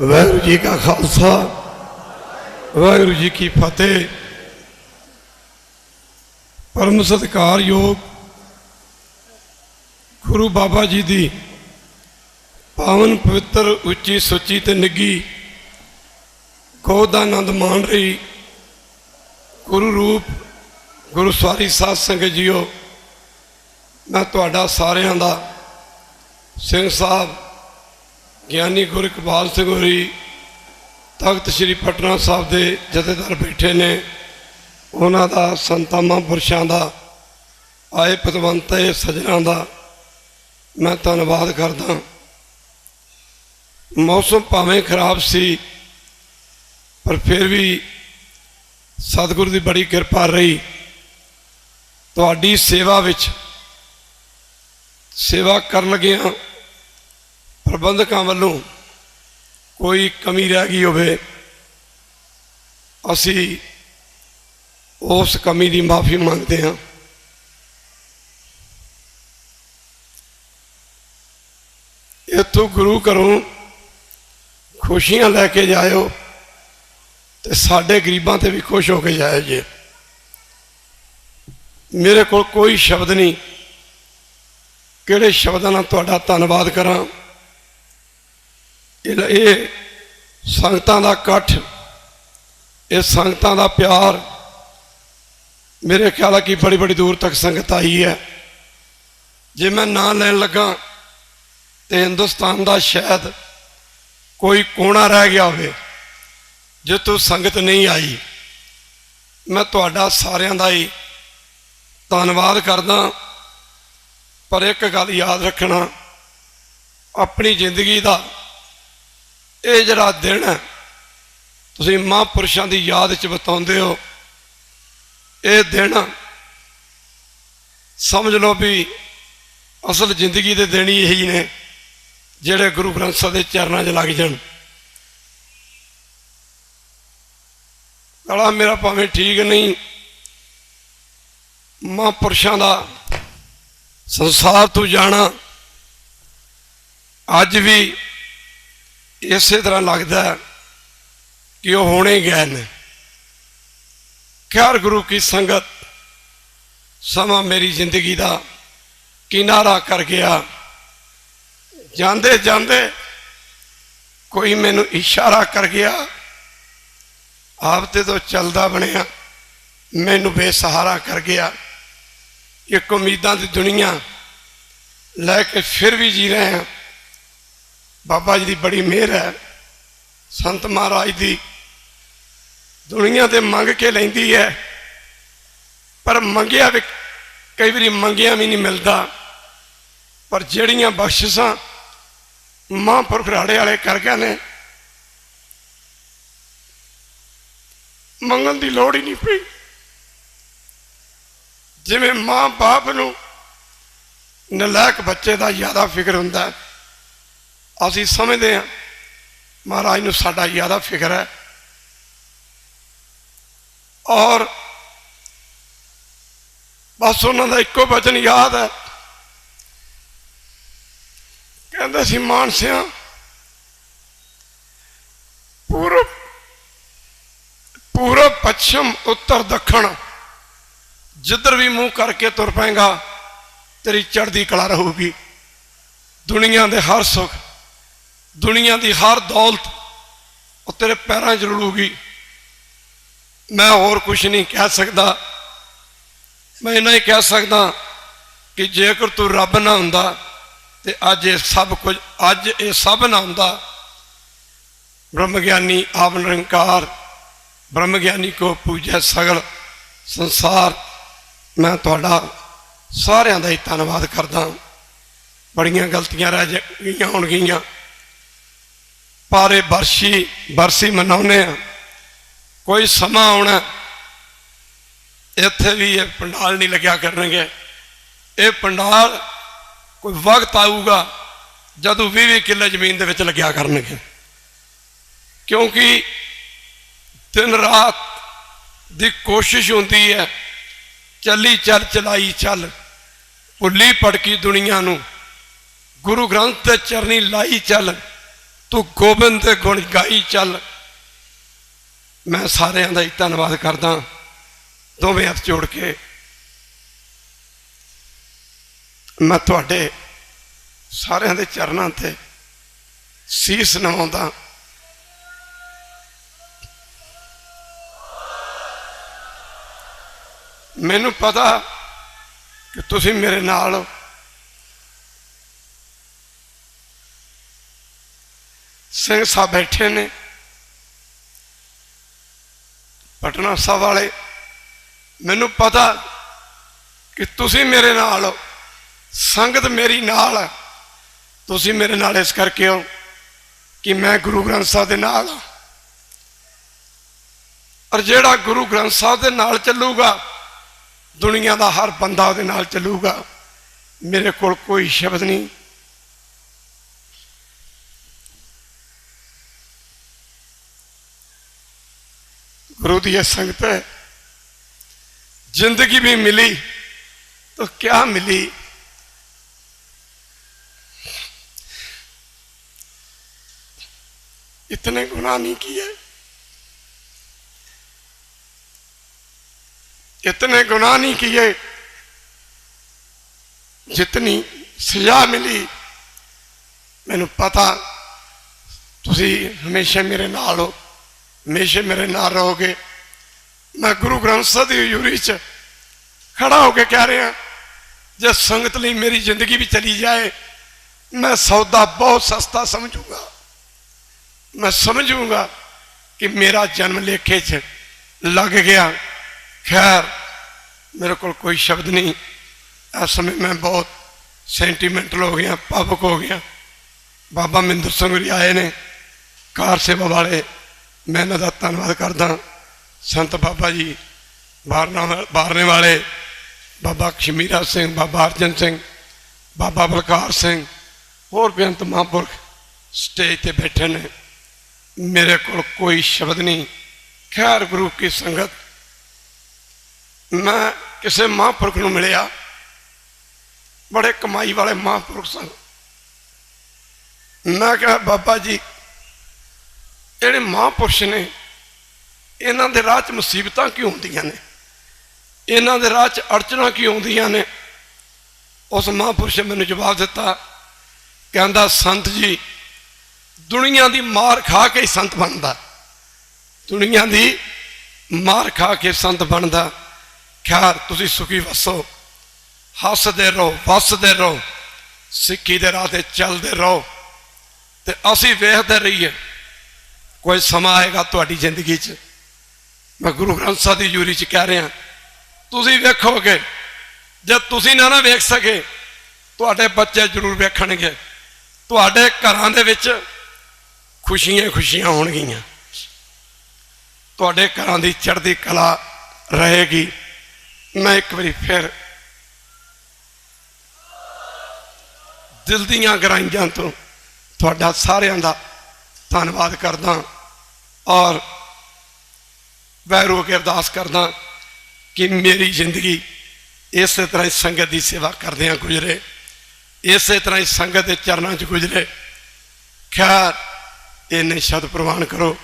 ਵਾਹਿਗੁਰੂ ਜੀ ਕਾ ਖਾਲਸਾ, ਵਾਹਿਗੁਰੂ ਜੀ ਕੀ ਫਤਿਹ। ਪਰਮ ਸਤਿਕਾਰਯੋਗ ਗੁਰੂ ਬਾਬਾ ਜੀ ਦੀ ਪਾਵਨ ਪਵਿੱਤਰ ਉੱਚੀ ਸੁੱਚੀ ਤੇ ਨਿੱਗੀ ਗੋਦ ਦਾ ਆਨੰਦ ਮਾਣ ਰਹੀ ਗੁਰੂ ਰੂਪ, ਗੁਰੂ ਸਵਾਰੀ ਸਾਧ ਸੰਗਤ ਜੀਓ, ਮੈਂ ਤੁਹਾਡਾ ਸਾਰਿਆਂ ਦਾ ਸਿੰਘ ਸਾਹਿਬ ਗਿਆਨੀ ਗੁਰੂ ਇਕਬਾਲ ਸਿੰਘ ਹੋਰੀ, ਤਖਤ ਸ੍ਰੀ ਪਟਨਾ ਸਾਹਿਬ ਦੇ ਜਥੇਦਾਰ ਬੈਠੇ ਨੇ। ਉਹਨਾਂ ਦਾ ਸੰਤਾਂ ਪੁਰਸ਼ਾਂ ਦਾ, ਆਏ ਪਤਵੰਤ ਪਤਵੰਤੇ ਸਜਣਾ ਦਾ ਮੈਂ ਧੰਨਵਾਦ ਕਰਦਾ। ਮੌਸਮ ਭਾਵੇਂ ਖਰਾਬ ਸੀ, ਪਰ ਫਿਰ ਵੀ ਸਤਿਗੁਰੂ ਦੀ ਬੜੀ ਕਿਰਪਾ ਰਹੀ। ਤੁਹਾਡੀ ਸੇਵਾ ਵਿੱਚ ਸੇਵਾ ਕਰਨ ਲੱਗਿਆਂ ਪ੍ਰਬੰਧਕਾਂ ਵੱਲੋਂ ਕੋਈ ਕਮੀ ਰਹਿ ਗਈ ਹੋਵੇ, ਅਸੀਂ ਉਸ ਕਮੀ ਦੀ ਮਾਫੀ ਮੰਗਦੇ ਹਾਂ। ਇਤੋਂ ਗੁਰੂ ਘਰੋਂ ਖੁਸ਼ੀਆਂ ਲੈ ਕੇ ਜਾਇਓ ਤੇ ਸਾਡੇ ਗਰੀਬਾਂ ਤੇ ਵੀ ਖੁਸ਼ ਹੋ ਕੇ ਜਾਇਓ ਜੀ। ਮੇਰੇ ਕੋਲ ਕੋਈ ਸ਼ਬਦ ਨਹੀਂ। ਕਿਹੜੇ ਸ਼ਬਦਾਂ ਨਾਲ ਤੁਹਾਡਾ ਧੰਨਵਾਦ ਕਰਾਂ? ਇਹ ਇਹ ਸੰਗਤਾਂ ਦਾ ਇਕੱਠ, ਇਹ ਸੰਗਤਾਂ ਦਾ ਪਿਆਰ, ਮੇਰੇ ਖਿਆਲ ਆ ਕਿ ਬੜੀ ਬੜੀ ਦੂਰ ਤੱਕ ਸੰਗਤ ਆਈ ਹੈ। ਜੇ ਮੈਂ ਨਾਂ ਲੈਣ ਲੱਗਾ ਤੇ ਹਿੰਦੁਸਤਾਨ ਦਾ ਸ਼ਾਇਦ ਕੋਈ ਕੋਣਾ ਰਹਿ ਗਿਆ ਹੋਵੇ ਜੇ ਤੂੰ ਸੰਗਤ ਨਹੀਂ ਆਈ, ਮੈਂ ਤੁਹਾਡਾ ਸਾਰਿਆਂ ਦਾ ਹੀ ਧੰਨਵਾਦ ਕਰਦਾ। ਪਰ ਇੱਕ ਗੱਲ ਯਾਦ ਰੱਖਣਾ, ਆਪਣੀ ਜ਼ਿੰਦਗੀ ਦਾ ਇਹ ਜਿਹੜਾ ਦਿਨ ਹੈ, ਤੁਸੀਂ ਮਹਾਂਪੁਰਸ਼ਾਂ ਦੀ ਯਾਦ ਚ ਬਤਾਉਂਦੇ ਹੋ, ਇਹ ਦਿਨ ਸਮਝ ਲਓ ਵੀ ਅਸਲ ਜ਼ਿੰਦਗੀ ਦੇ ਦਿਨ ਹੀ ਇਹੀ ਨੇ, ਜਿਹੜੇ ਗੁਰੂ ਗ੍ਰੰਥ ਸਾਹਿਬ ਦੇ ਚਰਨਾਂ 'ਚ ਲੱਗ ਜਾਣ। ਗਲਾ ਮੇਰਾ ਭਾਵੇਂ ਠੀਕ ਨਹੀਂ, ਮਹਾਂਪੁਰਸ਼ਾਂ ਦਾ ਸੰਸਾਰ ਤੋਂ ਜਾਣਾ, ਅੱਜ ਵੀ ਇਸੇ ਤਰ੍ਹਾਂ ਲੱਗਦਾ ਕਿ ਉਹ ਹੋਣੇ ਗਏ ਨੇ। ਖੈਰ ਗੁਰੂ ਕੀ ਸੰਗਤ, ਸਮਾਂ ਮੇਰੀ ਜ਼ਿੰਦਗੀ ਦਾ ਕਿਨਾਰਾ ਕਰ ਗਿਆ। ਜਾਂਦੇ ਜਾਂਦੇ ਕੋਈ ਮੈਨੂੰ ਇਸ਼ਾਰਾ ਕਰ ਗਿਆ। ਆਪ ਤੇ ਤੋਂ ਚੱਲਦਾ ਬਣਿਆ, ਮੈਨੂੰ ਬੇਸਹਾਰਾ ਕਰ ਗਿਆ। ਇੱਕ ਉਮੀਦਾਂ ਦੀ ਦੁਨੀਆ ਲੈ ਕੇ ਫਿਰ ਵੀ ਜੀ ਰਹੇ ਹਾਂ। ਬਾਬਾ ਜੀ ਦੀ ਬੜੀ ਮਿਹਰ ਹੈ। ਸੰਤ ਮਹਾਰਾਜ ਦੀ ਦੁਨੀਆ ਤੇ ਮੰਗ ਕੇ ਲੈਂਦੀ ਹੈ। ਪਰ ਮੰਗਿਆ ਵੀ ਕਈ ਵਾਰੀ ਮੰਗਿਆ ਵੀ ਨਹੀਂ ਮਿਲਦਾ। ਪਰ ਜਿਹੜੀਆਂ ਬਖਸ਼ਿਸ਼ਾਂ ਮਹਾਂਪੁਰਖ ਰਾੜੇ ਵਾਲੇ ਕਰ ਗਏ ਨੇ, ਮੰਗਣ ਦੀ ਲੋੜ ਹੀ ਨਹੀਂ ਪਈ। ਜਿਵੇਂ ਮਾਂ ਬਾਪ ਨੂੰ ਨਲਾਇਕ ਬੱਚੇ ਦਾ ਜ਼ਿਆਦਾ ਫਿਕਰ ਹੁੰਦਾ ਹੈ। ਅਸੀਂ ਸਮਝਦੇ ਹਾਂ, ਮਹਾਰਾਜ ਨੂੰ ਸਾਡਾ ਜ਼ਿਆਦਾ ਫਿਕਰ ਹੈ। ਔਰ ਬਸ ਉਹਨਾਂ ਦਾ ਇੱਕੋ ਵਚਨ ਯਾਦ ਹੈ। ਕਹਿੰਦੇ ਸੀ, ਮਾਨਸਿਆਂ, ਪੂਰਬ ਪੂਰਬ, ਪੱਛਮ, ਉੱਤਰ, ਦੱਖਣ, ਜਿੱਧਰ ਵੀ ਮੂੰਹ ਕਰਕੇ ਤੁਰ ਪਏਗਾ ਤੇਰੀ ਚੜ੍ਹਦੀ ਕਲਾ ਰਹੂਗੀ। ਦੁਨੀਆ ਦੇ ਹਰ ਸੁੱਖ ਦੁਨੀਆ ਦੀ ਹਰ ਦੌਲਤ ਉਹ ਤੇਰੇ ਪੈਰਾਂ 'ਚ ਰੁਲੂਗੀ ਮੈਂ ਹੋਰ ਕੁਝ ਨਹੀਂ ਕਹਿ ਸਕਦਾ। ਮੈਂ ਇਹਨਾਂ ਹੀ ਕਹਿ ਸਕਦਾ ਕਿ ਜੇਕਰ ਤੂੰ ਰੱਬ ਨਾ ਹੁੰਦਾ ਤੇ ਅੱਜ ਇਹ ਸਭ ਕੁਝ ਅੱਜ ਇਹ ਸਭ ਨਾ ਹੁੰਦਾ। ਬ੍ਰਹਮ ਗਿਆਨੀ ਆਪ ਨਿਰੰਕਾਰ ਬ੍ਰਹਮ ਗਿਆਨੀ ਕੋ ਪੂਜੈ ਸਗਲ ਸੰਸਾਰ। ਮੈਂ ਤੁਹਾਡਾ ਸਾਰਿਆਂ ਦਾ ਹੀ ਧੰਨਵਾਦ ਕਰਦਾ। ਬੜੀਆਂ ਗਲਤੀਆਂ ਰਹਿ ਜ- ਗਈਆਂ ਹੋਣਗੀਆਂ। ਪਾਰੇ ਬਰਸ਼ੀ, ਬਰਸੀ ਮਨਾਉਨੇ ਆ ਕੋਈ ਸਮਾਂ ਆਉਣਾ ਇੱਥੇ ਵੀ ਇਹ ਪੰਡਾਲ ਨਹੀਂ ਲੱਗਿਆ ਕਰਨਗੇ। ਇਹ ਪੰਡਾਲ ਕੋਈ ਵਕਤ ਆਊਗਾ, ਜਦੋਂ 20 ਕਿੱਲੇ ਜ਼ਮੀਨ ਦੇ ਵਿੱਚ ਲੱਗਿਆ ਕਰਨਗੇ। ਕਿਉਂਕਿ ਦਿਨ ਰਾਤ ਦੀ ਕੋਸ਼ਿਸ਼ ਹੁੰਦੀ ਹੈ, ਚੱਲੀ ਚੱਲ, ਚਲਾਈ ਚੱਲ, ਭੁੱਲੀ ਪੜਕੀ ਦੁਨੀਆ ਨੂੰ। ਗੁਰੂ ਗ੍ਰੰਥ ਤੇ ਚਰਨੀ ਲਾਈ ਚੱਲ। ਤੂੰ ਗੋਬਿੰਦ ਦੇ ਗੁਣ ਗਾਈ ਚੱਲ। ਮੈਂ ਸਾਰਿਆਂ ਦਾ ਹੀ ਧੰਨਵਾਦ ਕਰਦਾ, ਦੋਵੇਂ ਹੱਥ ਜੋੜ ਕੇ। ਮੈਂ ਤੁਹਾਡੇ ਸਾਰਿਆਂ ਦੇ ਚਰਨਾਂ ਤੇ ਸੀਸ ਨਵਾਉਂਦਾ। ਮੈਨੂੰ ਪਤਾ ਕਿ ਤੁਸੀਂ ਮੇਰੇ ਨਾਲ ਹੋ ਸਿੰਘ ਸਾਹਿਬ ਬੈਠੇ ਨੇ। ਪਟਨਾ ਸਾਹਿਬ ਵਾਲੇ, ਮੈਨੂੰ ਪਤਾ ਕਿ ਤੁਸੀਂ ਮੇਰੇ ਨਾਲ ਹੋ। ਸੰਗਤ ਮੇਰੀ ਨਾਲ ਹੈ ਤੁਸੀਂ ਮੇਰੇ ਨਾਲ ਇਸ ਕਰਕੇ ਹੋ ਕਿ ਮੈਂ ਗੁਰੂ ਗ੍ਰੰਥ ਸਾਹਿਬ ਦੇ ਨਾਲ ਹਾਂ ਔਰ ਜਿਹੜਾ ਗੁਰੂ ਗ੍ਰੰਥ ਸਾਹਿਬ ਦੇ ਨਾਲ ਚੱਲੂਗਾ, ਦੁਨੀਆ ਦਾ ਹਰ ਬੰਦਾ ਉਹਦੇ ਨਾਲ ਚੱਲੂਗਾ। ਮੇਰੇ ਕੋਲ ਕੋਈ ਸ਼ਬਦ ਨਹੀਂ। गुरु दी ये संगत है जिंदगी भी मिली तो क्या मिली इतने गुनाह नहीं किए इतने गुनाह नहीं किए जितनी सजा मिली मैनू पता ਤੁਸੀਂ ਹਮੇਸ਼ਾ ਮੇਰੇ ਨਾਲ ਹੋ ਹਮੇਸ਼ਾ ਮੇਰੇ ਨਾਲ ਰਹੋਗੇ ਮੈਂ ਗੁਰੂ ਗ੍ਰੰਥ ਸਾਹਿਬ ਦੀ ਹਜ਼ੂਰੀ 'ਚ ਖੜਾ ਹੋ ਕੇ ਕਹਿ ਰਿਹਾ ਜੇ ਸੰਗਤ ਲਈ ਮੇਰੀ ਜ਼ਿੰਦਗੀ ਵੀ ਚਲੀ ਜਾਏ ਮੈਂ ਸੌਦਾ ਬਹੁਤ ਸਸਤਾ ਸਮਝੂਗਾ ਮੈਂ ਸਮਝੂਗਾ ਕਿ ਮੇਰਾ ਜਨਮ ਲੇਖੇ 'ਚ ਲੱਗ ਗਿਆ ਖੈਰ ਮੇਰੇ ਕੋਲ ਕੋਈ ਸ਼ਬਦ ਨਹੀਂ ਇਸ ਸਮੇਂ ਮੈਂ ਬਹੁਤ ਸੈਂਟੀਮੈਂਟਲ ਹੋ ਗਿਆ ਭਾਵੁਕ ਹੋ ਗਿਆ ਬਾਬਾ ਮਿੰਦਰ ਸਿੰਘ ਜੀ ਆਏ ਨੇ ਕਾਰ ਸੇਵਾ ਵਾਲੇ ਮੈਂ ਇਹਨਾਂ ਦਾ ਧੰਨਵਾਦ ਕਰਦਾ ਸੰਤ ਬਾਬਾ ਜੀ ਬਾਰਨਾ ਬਾਰਨੇ ਵਾਲੇ ਬਾਬਾ ਖਸ਼ਮੀਰਾ ਸਿੰਘ, ਬਾਬਾ ਅਰਜਨ ਸਿੰਘ, ਬਾਬਾ ਬਲਕਾਰ ਸਿੰਘ, ਹੋਰ ਬੇਅੰਤ ਮਹਾਂਪੁਰਖ ਸਟੇਜ ਤੇ ਬੈਠੇ ਨੇ। ਮੇਰੇ ਕੋਲ ਕੋਈ ਸ਼ਬਦ ਨਹੀਂ। ਖੈਰ ਗੁਰੂ ਕੀ ਸੰਗਤ, ਮੈਂ ਕਿਸੇ ਮਹਾਂਪੁਰਖ ਨੂੰ ਮਿਲਿਆ। ਬੜੇ ਕਮਾਈ ਵਾਲੇ ਮਹਾਂਪੁਰਖ ਸਨ। ਮੈਂ ਕਿਹਾ, ਬਾਬਾ ਜੀ ਜਿਹੜੇ ਮਹਾਂਪੁਰਸ਼ ਨੇ, ਇਹਨਾਂ ਦੇ ਰਾਹ 'ਚ ਮੁਸੀਬਤਾਂ ਕਿਉਂ ਹੁੰਦੀਆਂ ਨੇ? ਇਹਨਾਂ ਦੇ ਰਾਹ 'ਚ ਅੜਚਣਾ ਕਿਉਂ ਆਉਂਦੀਆਂ ਨੇ? ਉਸ ਮਹਾਂਪੁਰਸ਼ ਨੇ ਮੈਨੂੰ ਜਵਾਬ ਦਿੱਤਾ, ਕਹਿੰਦਾ, ਸੰਤ ਜੀ, ਦੁਨੀਆ ਦੀ ਮਾਰ ਖਾ ਕੇ ਹੀ ਸੰਤ ਬਣਦਾ। ਦੁਨੀਆ ਦੀ ਮਾਰ ਖਾ ਕੇ ਸੰਤ ਬਣਦਾ। ਖੈਰ, ਤੁਸੀਂ ਸੁਖੀ ਵਸੋ। ਹੱਸਦੇ ਰਹੋ, ਵਸਦੇ ਰਹੋ। ਸਿੱਖੀ ਦੇ ਰਾਹ ਤੇ ਚੱਲਦੇ ਰਹੋ। ਤੇ ਅਸੀਂ ਵੇਖਦੇ ਰਹੀਏ। ਕੋਈ ਸਮਾਂ ਆਏਗਾ ਤੁਹਾਡੀ ਜ਼ਿੰਦਗੀ 'ਚ। ਮੈਂ ਗੁਰੂ ਗ੍ਰੰਥ ਸਾਹਿਬ ਦੀ ਯੂਰੀ 'ਚ ਕਹਿ ਰਿਹਾ। ਤੁਸੀਂ ਵੇਖੋਗੇ ਜੇ ਤੁਸੀਂ ਨਾ ਨਾ ਵੇਖ ਸਕੇ, ਤੁਹਾਡੇ ਬੱਚੇ ਜ਼ਰੂਰ ਵੇਖਣਗੇ। ਤੁਹਾਡੇ ਘਰਾਂ ਦੇ ਵਿੱਚ ਖੁਸ਼ੀਆਂ ਖੁਸ਼ੀਆਂ ਹੋਣਗੀਆਂ। ਤੁਹਾਡੇ ਘਰਾਂ ਦੀ ਚੜ੍ਹਦੀ ਕਲਾ ਰਹੇਗੀ। ਮੈਂ ਇੱਕ ਵਾਰੀ ਫਿਰ ਦਿਲ ਦੀਆਂ ਗਰਾਈਆਂ ਤੋਂ ਤੁਹਾਡਾ ਸਾਰਿਆਂ ਦਾ ਧੰਨਵਾਦ ਕਰਦਾ। ਔਰ ਵੈਰੋ ਕੇ ਅਰਦਾਸ ਕਰਦਾ ਕਿ ਮੇਰੀ ਜ਼ਿੰਦਗੀ ਇਸੇ ਤਰ੍ਹਾਂ ਹੀ ਸੰਗਤ ਦੀ ਸੇਵਾ ਕਰਦਿਆਂ ਗੁਜ਼ਰੇ, ਇਸੇ ਤਰ੍ਹਾਂ ਹੀ ਸੰਗਤ ਦੇ ਚਰਨਾਂ 'ਚ ਗੁਜ਼ਰੇ। ਖੈਰ, ਇਹਨੇ ਸ਼ਬਦ ਪ੍ਰਵਾਨ ਕਰੋ।